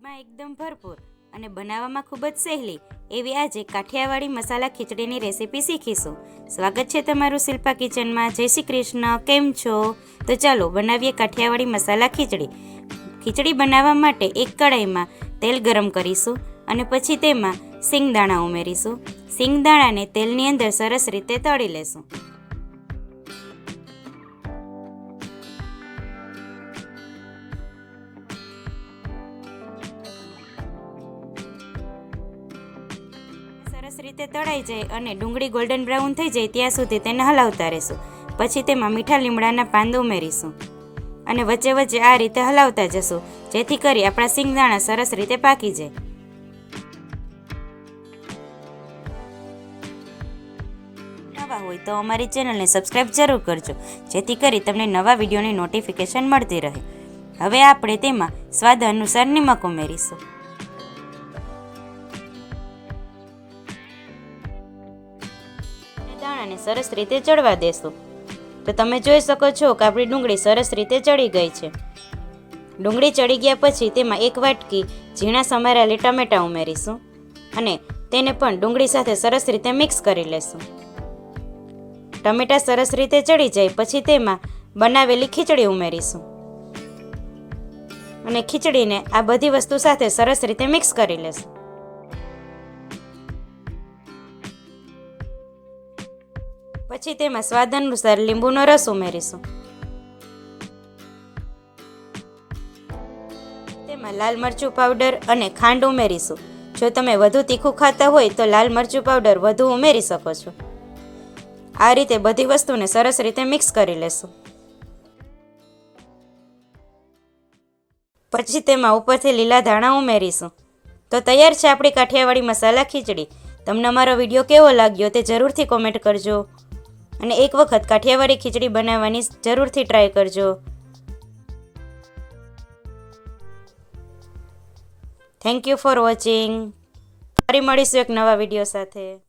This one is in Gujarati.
સ્વાદમાં એકદમ ભરપૂર અને બનાવવામાં ખૂબ જ સહેલી એવી આજે કાઠિયાવાડી મસાલા ખીચડીની રેસીપી શીખીશું. સ્વાગત છે તમારું શિલ્પા કિચનમાં. જય શ્રી કૃષ્ણ. કેમ છો? તો ચાલો બનાવીએ કાઠિયાવાડી મસાલા ખીચડી. ખીચડી બનાવવા માટે એક કડાઈમાં તેલ ગરમ કરીશું અને પછી તેમાં સિંગદાણા ઉમેરીશું. સિંગદાણાને તેલની અંદર સરસ રીતે તળી લેશું. સરસ રીતે તળાઈ જાય અને ડુંગળી ગોલ્ડન બ્રાઉન થઈ જાય ત્યાં સુધી તેને હલાવતા રહેશું. પછી તેમાં મીઠા લીમડાના પાંદ ઉમેરીશું. અને વચ્ચે વચ્ચે આ રીતે હલાવતા જશું, જેથી કરી આપણા સિંગદાણા સરસ રીતે પાકી જાય. નવા હોય તો અમારી ચેનલને સબસ્ક્રાઈબ જરૂર કરજો, જેથી કરી તમને નવા વિડીયોની નોટિફિકેશન મળતી રહે. હવે આપણે તેમાં સ્વાદ અનુસાર નિમક ઉમેરીશું. અને સરસ રીતે ચડવા દેશું. તો તમે જોઈ શકો છો કે આપણી ડુંગળી સરસ રીતે ચડી ગઈ છે. ડુંગળી ચડી ગયા પછી તેમાં એક વાટકી ઝીણા સમારેલી ટમેટાં ઉમેરીશું અને તેને પણ ડુંગળી સાથે સરસ રીતે મિક્સ કરી લેશું. ટમેટાં સરસ રીતે ચડી જાય પછી તેમાં બનાવેલી ખીચડી ઉમેરીશું. અને ખીચડીને આ બધી વસ્તુ સાથે સરસ રીતે મિક્સ કરી લેશું. પછી તેમાં સ્વાદ અનુસાર લીંબુનો રસ ઉમેરીશું. તેમાં લાલ મરચું પાવડર અને ખાંડ ઉમેરીશું. જો તમે વધુ તીખું ખાતા હોય તો લાલ મરચું પાવડર વધુ ઉમેરી શકો છો. આ રીતે બધી વસ્તુને સરસ રીતે મિક્સ કરી લેશું. પછી તેમાં ઉપરથી લીલા ધાણા ઉમેરીશું. તો તૈયાર છે આપણી કાઠિયાવાડી મસાલા ખીચડી. તમને અમારો વીડિયો કેવો લાગ્યો તે જરૂરથી કોમેન્ટ કરજો. અને એક વખત કાઠિયાવાડી ખીચડી બનાવવાની જરૂરથી ટ્રાય કરજો. થેન્ક યુ ફોર વોચિંગ ફરી મળીશું એક નવા વીડિયો સાથે.